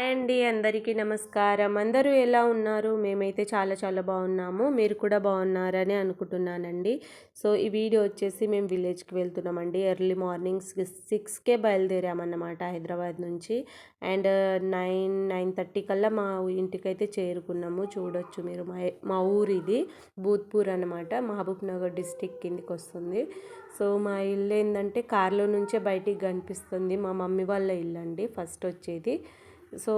అండి అందరికీ నమస్కారం. అందరూ ఎలా ఉన్నారు? మేమైతే చాలా చాలా బాగున్నాము. మీరు కూడా బాగున్నారని అనుకుంటున్నానండి. సో ఈ వీడియో వచ్చేసి మేము విలేజ్కి వెళ్తున్నామండి. ఎర్లీ మార్నింగ్ సిక్స్ సిక్స్కే బయలుదేరామన్నమాట హైదరాబాద్ నుంచి. అండ్ నైన్ నైన్ థర్టీ కల్లా మా ఇంటికైతే చేరుకున్నాము. చూడొచ్చు మీరు. మా మా ఊరు ఇది భూత్పూర్ అనమాట మహబూబ్ నగర్ డిస్టిక్ కిందికి వస్తుంది. సో మా ఇల్లు ఏంటంటే కార్లో నుంచే బయటికి కనిపిస్తుంది. మా మమ్మీ వాళ్ళ ఇల్లు అండి ఫస్ట్ వచ్చేది. సో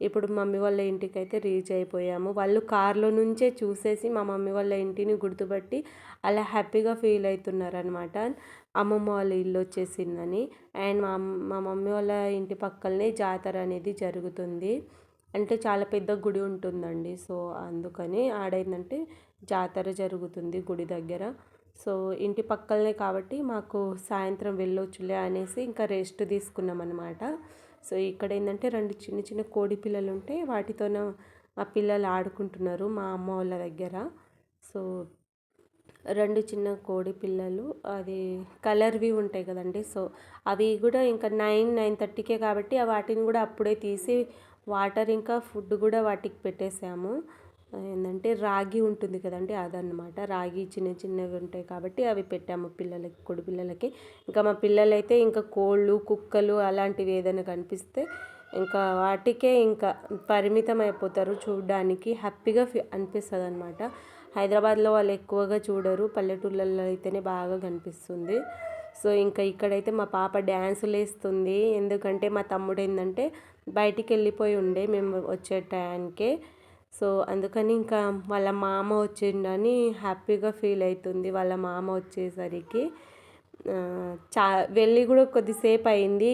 ఇప్పుడు మమ్మీ వాళ్ళ ఇంటికి అయితే రీచ్ అయిపోయాము. వాళ్ళు కార్లో నుంచే చూసేసి మా మమ్మీ వాళ్ళ ఇంటిని గుర్తుపట్టి అలా హ్యాపీగా ఫీల్ అవుతున్నారనమాట అమ్మమ్మ వాళ్ళ ఇల్లు వచ్చేసిందని. అండ్ మా మా మమ్మీ వాళ్ళ ఇంటి పక్కనే జాతర అనేది జరుగుతుంది. అంటే చాలా పెద్ద గుడి ఉంటుందండి. సో అందుకని ఆడైందంటే జాతర జరుగుతుంది గుడి దగ్గర. సో ఇంటి పక్కలనే కాబట్టి మాకు సాయంత్రం వెళ్ళొచ్చులే అనేసి ఇంకా రెస్ట్ తీసుకున్నాం అనమాట సో ఇక్కడ ఏంటంటే రెండు చిన్న చిన్న కోడి పిల్లలు ఉంటే వాటితోనే ఆ పిల్లలు ఆడుకుంటున్నారు మా అమ్మ వాళ్ళ దగ్గర. సో రెండు చిన్న కోడి పిల్లలు అది కలర్వి ఉంటాయి కదండి. సో అవి కూడా ఇంకా నైన్ నైన్ థర్టీకే కాబట్టి వాటిని కూడా అప్పుడే తీసి వాటర్ ఇంకా ఫుడ్ కూడా వాటికి పెట్టేసాము. ఏంటంటే రాగి ఉంటుంది కదండి అదనమాట రాగి చిన్న చిన్నవి ఉంటాయి కాబట్టి అవి పెట్టాము పిల్లలకి కొడు పిల్లలకి. ఇంకా మా పిల్లలైతే ఇంకా కోళ్ళు కుక్కలు అలాంటివి ఏదైనా కనిపిస్తే ఇంకా వాటికే ఇంకా పరిమితం అయిపోతారు చూడడానికి. హ్యాపీగా ఫీ అనిపిస్తుంది అనమాట హైదరాబాద్లో వాళ్ళు ఎక్కువగా చూడరు పల్లెటూళ్ళల్లో అయితేనే బాగా కనిపిస్తుంది. సో ఇంకా ఇక్కడైతే మా పాప డ్యాన్సులు వేస్తుంది ఎందుకంటే మా తమ్ముడు ఏంటంటే బయటికి వెళ్ళిపోయి ఉండే మేము వచ్చే టైంకే. సో అందుకని ఇంకా వాళ్ళ మామ వచ్చిండని హ్యాపీగా ఫీల్ అవుతుంది వాళ్ళ మామ వచ్చేసరికి. చా వెళ్ళి కూడా కొద్దిసేపు అయింది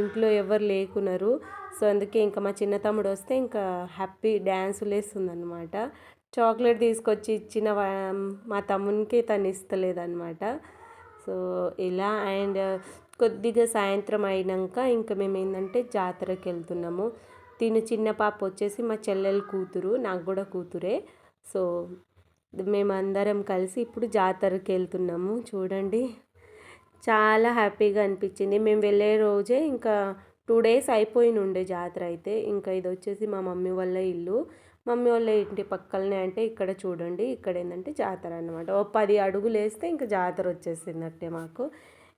ఇంట్లో ఎవరు లేకున్నారు. సో అందుకే ఇంకా మా చిన్న తమ్ముడు వస్తే ఇంకా హ్యాపీ డ్యాన్సులు వేస్తుంది అనమాట చాక్లెట్ తీసుకొచ్చి ఇచ్చిన మా తమ్మునికి తను ఇస్తలేదన్నమాట. సో ఇలా అండ్ కొద్దిగా సాయంత్రం అయినాక ఇంకా మేము ఏంటంటే జాతరకి వెళ్తున్నాము. తిని చిన్న పాప వచ్చేసి మా చెల్లెలు కూతురు నాకు కూడా కూతురే. సో మేమందరం కలిసి ఇప్పుడు జాతరకి వెళ్తున్నాము. చూడండి. చాలా హ్యాపీగా అనిపించింది. మేము వెళ్ళే రోజే ఇంకా టూ డేస్ అయిపోయిన ఉండే జాతర అయితే. ఇంకా ఇది వచ్చేసి మా మమ్మీ వాళ్ళ ఇల్లు. మమ్మీ వాళ్ళ ఇంటి పక్కలనే అంటే ఇక్కడ చూడండి. ఇక్కడ ఏంటంటే జాతర అనమాట ఓ పది అడుగులు వేస్తే ఇంకా జాతర వచ్చేసిందట్టే మాకు.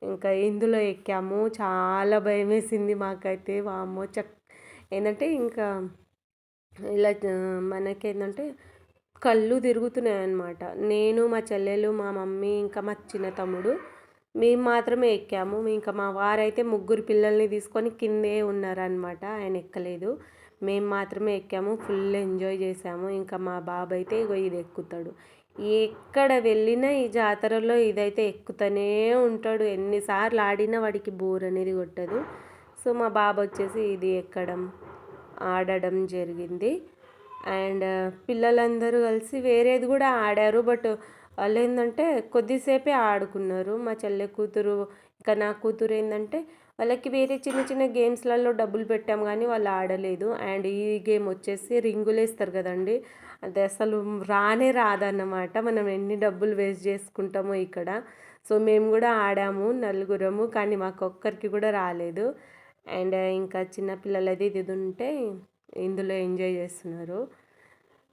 ఇంకా ఇందులో ఎక్కాము. చాలా భయం వేసింది మాకైతే. వామ్మో చక్క ఏంటంటే ఇంకా ఇలా మనకేంటంటే కళ్ళు తిరుగుతున్నాయి అన్నమాట నేను మా చెల్లెలు మా మమ్మీ ఇంకా మా చిన్న తమ్ముడు మేము మాత్రమే ఎక్కాము. ఇంకా మా వారైతే ముగ్గురు పిల్లల్ని తీసుకొని కిందే ఉన్నారనమాట ఆయన ఎక్కలేదు. మేము మాత్రమే ఎక్కాము. ఫుల్ ఎంజాయ్ చేసాము ఇంకా మా బాబు అయితే ఇగో ఇది ఎక్కుతాడు. ఎక్కడ వెళ్ళినా ఈ జాతరలో ఇదైతే ఎక్కుతూనే ఉంటాడు. ఎన్నిసార్లు ఆడినా వాడికి బోర్ అనేది కొట్టదు. సో మా బాబు వచ్చేసి ఇది ఎక్కడం ఆడడం జరిగింది. అండ్ పిల్లలందరూ కలిసి వేరేది కూడా ఆడారు. బట్ వాళ్ళు ఏంటంటే కొద్దిసేపే ఆడుకున్నారు. మా చెల్లె కూతురు ఇంకా నా కూతురు ఏంటంటే వాళ్ళకి వేరే చిన్న చిన్న గేమ్స్లలో డబ్బులు పెట్టాం కానీ వాళ్ళు ఆడలేదు. అండ్ ఈ గేమ్ వచ్చేసి రింగులు వేస్తారు కదండి. అది అసలు రానే రాదన్నమాట. మనం ఎన్ని డబ్బులు వేస్ట్ చేసుకుంటామో ఇక్కడ. సో మేము కూడా ఆడాము నలుగురము కానీ మాకు ఒక్కరికి కూడా రాలేదు. అండ్ ఇంకా చిన్నపిల్లలది ఇది ఉంటే ఇందులో ఎంజాయ్ చేస్తున్నారు.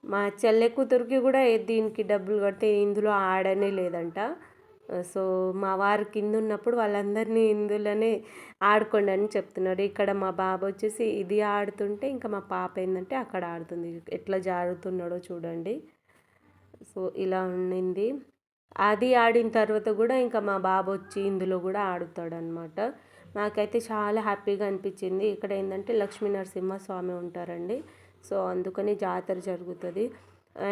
మా చెల్లె కూతురికి కూడా దీనికి డబ్బులు కడితే ఇందులో ఆడనే లేదంట. సో మా వారు కింద ఉన్నప్పుడు వాళ్ళందరినీ ఇందులోనే ఆడుకోండి అని చెప్తున్నారు. ఇక్కడ మా బాబు వచ్చేసి ఇది ఆడుతుంటే ఇంకా మా పాప ఏంటంటే అక్కడ ఆడుతుంది. ఎట్లా జారుతున్నాడో చూడండి. సో ఇలా ఉండింది. అది ఆడిన తర్వాత కూడా ఇంకా మా బాబు వచ్చి ఇందులో కూడా ఆడుతాడు అనమాట నాకైతే చాలా హ్యాపీగా అనిపించింది. ఇక్కడ ఏంటంటే లక్ష్మీ నరసింహస్వామి ఉంటారండి. సో అందుకని జాతర జరుగుతుంది.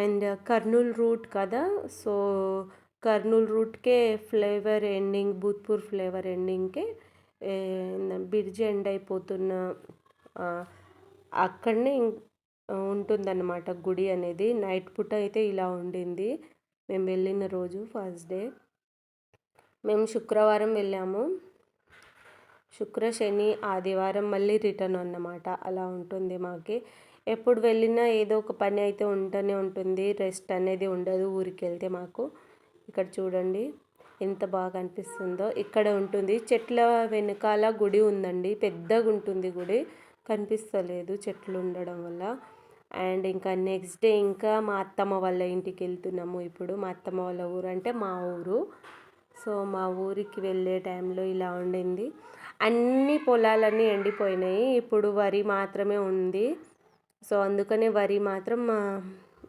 అండ్ కర్నూలు రూట్ కదా? సో కర్నూలు రూట్కే ఫ్లేవర్ ఎండింగ్ భూత్పూర్ ఫ్లేవర్ ఎండింగ్కే బ్రిడ్జ్ ఎండ్ అయిపోతున్న అక్కడనే ఉంటుందన్నమాట గుడి అనేది. నైట్ పూట అయితే ఇలా ఉండింది. మేము వెళ్ళిన రోజు ఫస్ట్ డే. మేము శుక్రవారం వెళ్ళాము. శుక్ర శని ఆదివారం మళ్ళీ రిటర్న్ అన్నమాట. అలా ఉంటుంది మాకి. ఎప్పుడు వెళ్ళినా ఏదో ఒక పని అయితే ఉంటూనే ఉంటుంది. రెస్ట్ అనేది ఉండదు ఊరికి వెళ్తే మాకు. ఇక్కడ చూడండి ఎంత బాగా అనిపిస్తుందో. ఇక్కడ ఉంటుంది. చెట్ల వెనకాల గుడి ఉందండి. పెద్దగా ఉంటుంది గుడి. కనిపిస్తలేదు చెట్లు ఉండడం వల్ల. అండ్ ఇంకా నెక్స్ట్ డే ఇంకా మా అత్తమ్మ వాళ్ళ ఇంటికి వెళ్తున్నాము ఇప్పుడు. మా అత్తమ్మ వాళ్ళ ఊరు అంటే మా ఊరు. సో మా ఊరికి వెళ్ళే టైంలో ఇలా ఉండింది. అన్ని పొలాలన్నీ ఎండిపోయినాయి. ఇప్పుడు వరి మాత్రమే ఉంది. సో అందుకనే వరి మాత్రం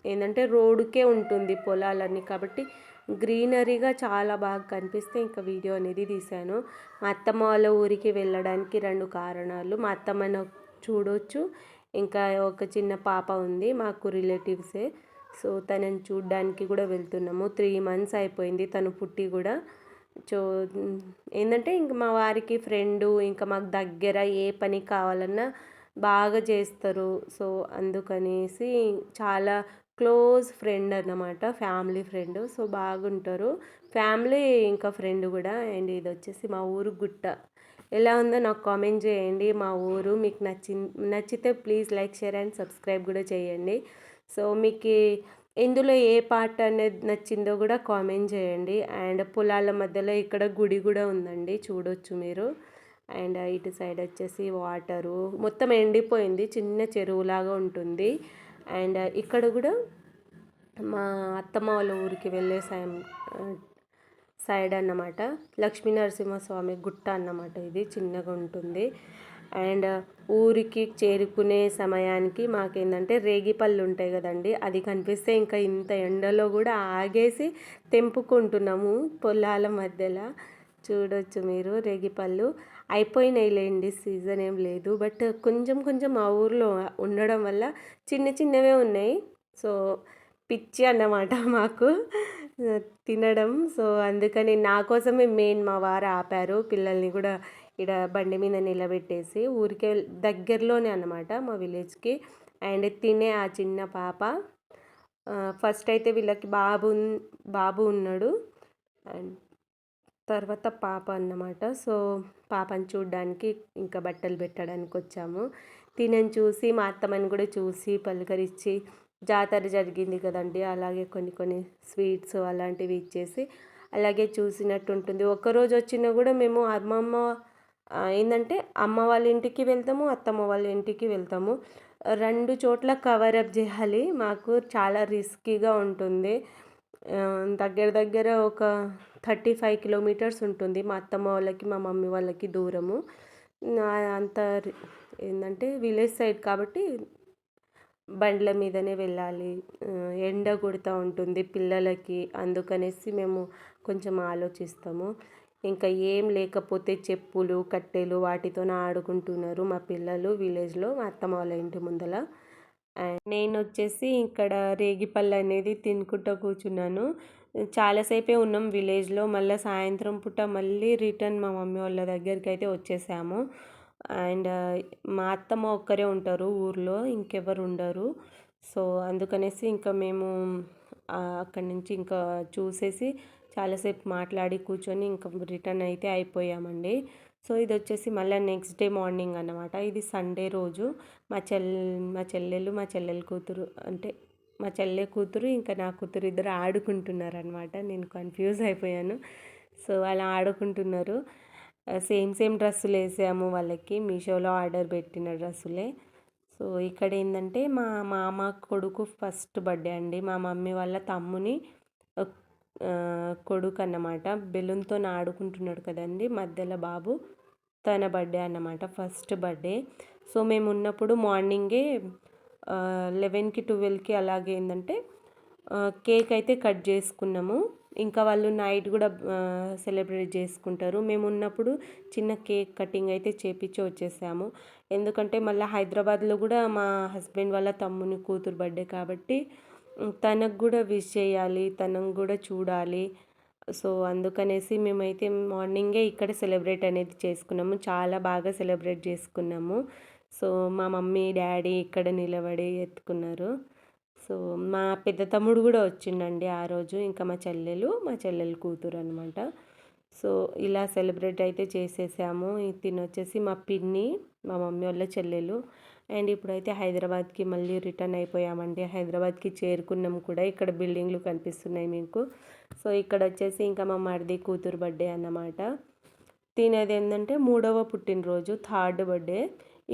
ఏంటంటే రోడ్డుకే ఉంటుంది పొలాలన్నీ. కాబట్టి గ్రీనరీగా చాలా బాగా కనిపిస్తే ఇంకా వీడియో అనేది తీశాను. మా అత్తమ్మ వాళ్ళ ఊరికి వెళ్ళడానికి రెండు కారణాలు. మా అత్తమ్మను చూడొచ్చు. ఇంకా ఒక చిన్న పాప ఉంది. మాకు రిలేటివ్సే. సో తనని చూడడానికి కూడా వెళ్తున్నాము. త్రీ మంత్స్ అయిపోయింది తను పుట్టి కూడా. చో ఏంటంటే ఇంక మా వారికి ఫ్రెండు ఇంకా మాకు దగ్గర ఏ పని కావాలన్నా బాగా చేస్తారు. సో అందుకనేసి చాలా క్లోజ్ ఫ్రెండ్ అన్నమాట ఫ్యామిలీ ఫ్రెండ్. సో బాగుంటారు. ఫ్యామిలీ ఇంకా ఫ్రెండ్ కూడా. అండ్ ఇది వచ్చేసి మా ఊరు గుట్ట. ఎలా ఉందో నాకు కామెంట్ చేయండి. మా ఊరు మీకు నచ్చి నచ్చితే please like share and subscribe కూడా చేయండి. సో మీకు ఇందులో ఏ పార్ట్ అనేది నచ్చిందో కూడా కామెంట్ చేయండి. అండ్ పొలాల మధ్యలో ఇక్కడ గుడి కూడా ఉందండి చూడొచ్చు మీరు. అండ్ ఇటు సైడ్ వచ్చేసి వాటరు. మొత్తం ఎండిపోయింది చిన్న చెరువులాగా ఉంటుంది. అండ్ ఇక్కడ కూడా మా అత్తమ్మ వాళ్ళ ఊరికి వెళ్ళే సాయం సైడ్ అన్నమాట. లక్ష్మీనరసింహస్వామి గుట్ట అన్నమాట ఇది చిన్నగా ఉంటుంది. అండ్ ఊరికి చేరుకునే సమయానికి మాకేంటంటే రేగిపళ్ళు ఉంటాయి కదండి అది కనిపిస్తే ఇంకా ఇంత ఎండలో కూడా ఆగేసి తెంపుకుంటున్నాము పొలాల మధ్యలో. చూడొచ్చు మీరు రేగిపళ్ళు అయిపోయినాయిలేండి సీజన్ ఏం లేదు. బట్ కొంచెం కొంచెం మా ఊర్లో ఉండడం వల్ల చిన్న చిన్నవే ఉన్నాయి. సో పిచ్చి అన్నమాట మాకు. తినడం. సో అందుకని నా కోసమే మెయిన్ మా వారు ఆపారు. పిల్లల్ని కూడా ఇక్కడ బండి మీద నిలబెట్టేసి ఊరికే దగ్గరలోనే అనమాట మా విలేజ్కి. అండ్ తినే ఆ చిన్న పాప ఫస్ట్ అయితే వీళ్ళకి బాబు బాబు ఉన్నాడు. అండ్ తర్వాత పాప అన్నమాట. సో పాపని చూడడానికి ఇంకా బట్టలు పెట్టడానికి వచ్చాము. తినని చూసి మా అత్తమ్మని కూడా చూసి పలకరించి జాతర జరిగింది కదండి అలాగే కొన్ని కొన్ని స్వీట్స్ అలాంటివి ఇచ్చేసి అలాగే చూసినట్టు ఉంటుంది. ఒకరోజు వచ్చినా కూడా మేము అమ్మమ్మ ఏంటంటే అమ్మ వాళ్ళ ఇంటికి వెళ్తాము అత్తమ్మ వాళ్ళ ఇంటికి వెళ్తాము. రెండు చోట్ల కవర్ అప్ చేయాలి. మాకు చాలా రిస్కీగా ఉంటుంది. దగ్గర దగ్గర ఒక థర్టీ ఫైవ్ కిలోమీటర్స్ ఉంటుంది. మా అత్తమ్మ వాళ్ళకి మా మమ్మీ వాళ్ళకి దూరము. అంత ఏంటంటే విలేజ్ సైడ్ కాబట్టి బండ్ల మీదనే వెళ్ళాలి. ఎండ కొడుతూ ఉంటుంది పిల్లలకి. అందుకనేసి మేము కొంచెం ఆలోచిస్తాము. ఇంకా ఏం లేకపోతే చెప్పులు కట్టెలు వాటితోనే ఆడుకుంటున్నారు మా పిల్లలు విలేజ్లో మా అత్తమ్మ వాళ్ళ ఇంటి ముందల. అండ్ నేను వచ్చేసి ఇక్కడ రేగిపళ్ళు అనేది తినుకుంటూ కూర్చున్నాను. చాలాసేపే ఉన్నాం విలేజ్లో. మళ్ళీ సాయంత్రం పూట మళ్ళీ రిటర్న్ మా మమ్మీ వాళ్ళ దగ్గరికి అయితే వచ్చేసాము. అండ్ మా అత్తమ్మ ఒక్కరే ఉంటారు ఊర్లో ఇంకెవరు ఉండరు. సో అందుకనేసి ఇంకా మేము అక్కడి నుంచి ఇంకా చూసేసి చాలాసేపు మాట్లాడి కూర్చొని ఇంకా రిటర్న్ అయితే అయిపోయామండి. సో ఇది వచ్చేసి మళ్ళీ నెక్స్ట్ డే మార్నింగ్ అన్నమాట. ఇది సండే రోజు. మా చెల్ మా చెల్లెలు మా చెల్లెలు కూతురు అంటే మా చెల్లె కూతురు ఇంకా నా కూతురు ఇద్దరు ఆడుకుంటున్నారు అనమాట నేను కన్ఫ్యూజ్ అయిపోయాను. సో అలా ఆడుకుంటున్నారు. సేమ్ సేమ్ డ్రెస్సులు వేసాము వాళ్ళకి. మీషోలో ఆర్డర్ పెట్టిన డ్రెస్సులే. సో ఇక్కడ ఏంటంటే మా మామ కొడుకు ఫస్ట్ బర్త్డే అండి. మా మమ్మీ వాళ్ళ తమ్ముని కొడుకు అన్నమాట బెలూన్తో ఆడుకుంటున్నాడు కదండి మధ్యలో బాబు. తన బర్త్డే అన్నమాట ఫస్ట్ బర్త్డే. సో మేము ఉన్నప్పుడు మార్నింగే లెవెన్కి ట్వెల్వ్కి అలాగే ఏంటంటే కేక్ అయితే కట్ చేసుకున్నాము. ఇంకా వాళ్ళు నైట్ కూడా సెలబ్రేట్ చేసుకుంటారు. మేము ఉన్నప్పుడు చిన్న కేక్ కటింగ్ అయితే చేపించి వచ్చేసాము. ఎందుకంటే మళ్ళీ హైదరాబాద్లో కూడా మా హస్బెండ్ వాళ్ళ తమ్ముని కూతురు బర్త్డే కాబట్టి తనకు కూడా విష్ చేయాలి తనకు కూడా చూడాలి. సో అందుకనేసి మేమైతే మార్నింగే ఇక్కడ సెలబ్రేట్ అనేది చేసుకున్నాము. చాలా బాగా సెలబ్రేట్ చేసుకున్నాము. సో మా మమ్మీ డాడీ ఇక్కడ నిలబడి ఎత్తుకున్నారు. సో మా పెద్ద తమ్ముడు కూడా వచ్చిండండి ఆ రోజు. ఇంకా మా చెల్లెలు మా చెల్లెలు కూతురు అనమాట సో ఇలా సెలబ్రేట్ అయితే చేసేసాము. తిని వచ్చేసి మా పిన్ని మా మమ్మీ వాళ్ళ చెల్లెలు. అండ్ ఇప్పుడైతే హైదరాబాద్కి మళ్ళీ రిటర్న్ అయిపోయామండి. హైదరాబాద్కి చేరుకున్నాం కూడా. ఇక్కడ బిల్డింగ్లు కనిపిస్తున్నాయి మీకు. సో ఇక్కడ వచ్చేసి ఇంకా మా మరిది కూతురు బర్త్డే అన్నమాట. తినేది ఏంటంటే మూడవ పుట్టినరోజు థర్డ్ బర్త్డే.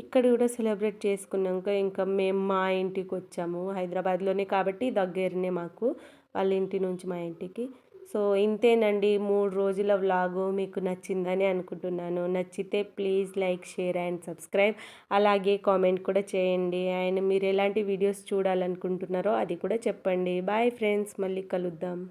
ఇక్కడ కూడా సెలబ్రేట్ చేసుకున్నాక ఇంకా మేము మా ఇంటికి వచ్చాము హైదరాబాద్లోనే కాబట్టి దగ్గరనే మాకు. వాళ్ళ ఇంటి నుంచి మా ఇంటికి. సో ఇంతేనండి మూడు రోజుల వ్లాగు మీకు నచ్చిందని అనుకుంటున్నాను. నచ్చితే please like share and subscribe. అలాగే కామెంట్ కూడా చేయండి. అండ్ మీరు ఎలాంటి వీడియోస్ చూడాలనుకుంటున్నారో అది కూడా చెప్పండి. బాయ్ ఫ్రెండ్స్ మళ్ళీ కలుద్దాం.